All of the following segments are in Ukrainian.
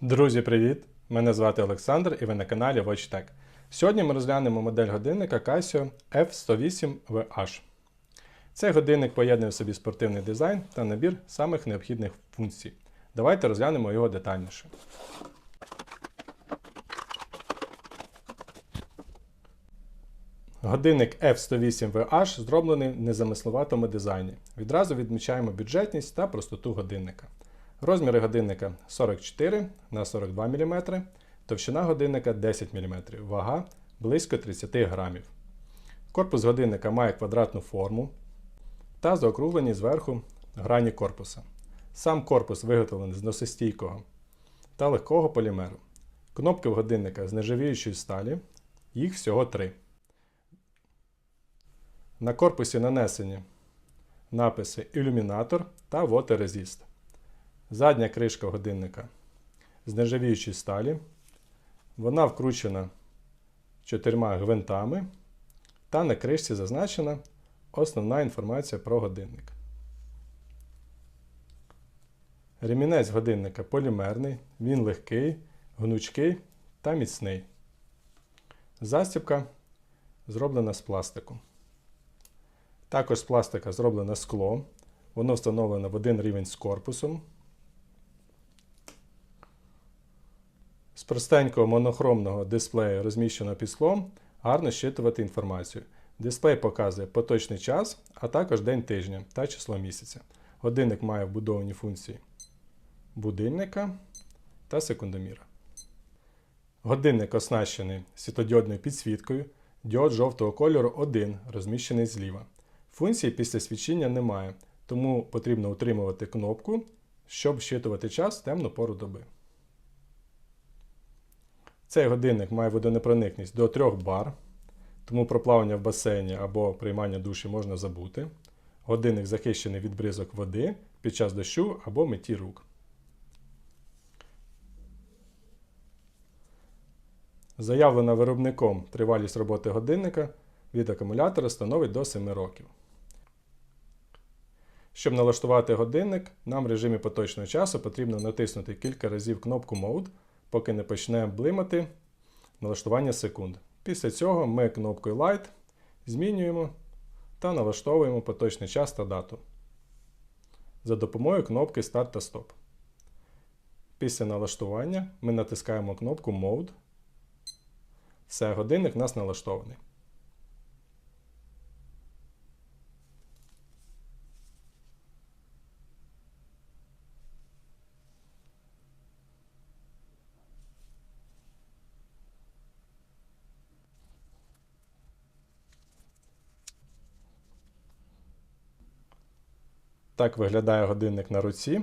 Друзі, привіт! Мене звати Олександр і ви на каналі WatchTech. Сьогодні ми розглянемо модель годинника Casio F108VH. Цей годинник поєднує в собі спортивний дизайн та набір самих необхідних функцій. Давайте розглянемо його детальніше. Годинник F108VH зроблений в незамисловатому дизайні. Відразу відмічаємо бюджетність та простоту годинника. Розміри годинника 44 на 42 мм, товщина годинника 10 мм, вага близько 30 грамів. Корпус годинника має квадратну форму та заокруглені зверху грані корпуса. Сам корпус виготовлений з носостійкого та легкого полімеру. Кнопки в годинника з нержавіючої сталі, їх всього три. На корпусі нанесені написи ілюмінатор та Water Resist. Задня кришка годинника з нержавіючої сталі. Вона вкручена чотирма гвинтами, та на кришці зазначена основна інформація про годинник. Ремінець годинника полімерний, він легкий, гнучкий та міцний. Застібка зроблена з пластику. Також з пластика зроблено скло. Воно встановлено в один рівень з корпусом. З простенького монохромного дисплею, розміщеного під склом, гарно щитувати інформацію. Дисплей показує поточний час, а також день тижня та число місяця. Годинник має вбудовані функції будильника та секундоміра. Годинник оснащений світодіодною підсвіткою, діод жовтого кольору 1, розміщений зліва. Функції після свічення немає, тому потрібно утримувати кнопку, щоб щитувати час в темну пору доби. Цей годинник має водонепроникність до 3 бар, тому про плавання в басейні або приймання душі можна забути. Годинник захищений від бризок води під час дощу або митті рук. Заявлена виробником тривалість роботи годинника від акумулятора становить до 7 років. Щоб налаштувати годинник, нам в режимі поточного часу потрібно натиснути кілька разів кнопку Mode, поки не почне блимати налаштування секунд. Після цього ми кнопкою Light змінюємо та налаштовуємо поточний час та дату за допомогою кнопки Start та Stop. Після налаштування ми натискаємо кнопку Mode. Все, годинник у нас налаштований. Так виглядає годинник на руці.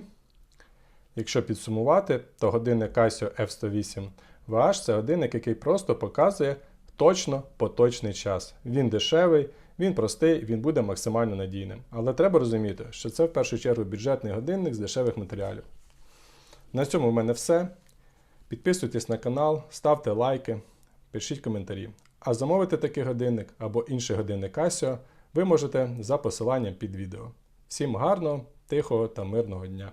Якщо підсумувати, то годинник Casio F108 VH це годинник, який просто показує точно поточний час. Він дешевий, він простий, він буде максимально надійним. Але треба розуміти, що це в першу чергу бюджетний годинник з дешевих матеріалів. На цьому в мене все. Підписуйтесь на канал, ставте лайки, пишіть коментарі. А замовити такий годинник або інший годинник Casio ви можете за посиланням під відео. Всім гарного, тихого та мирного дня!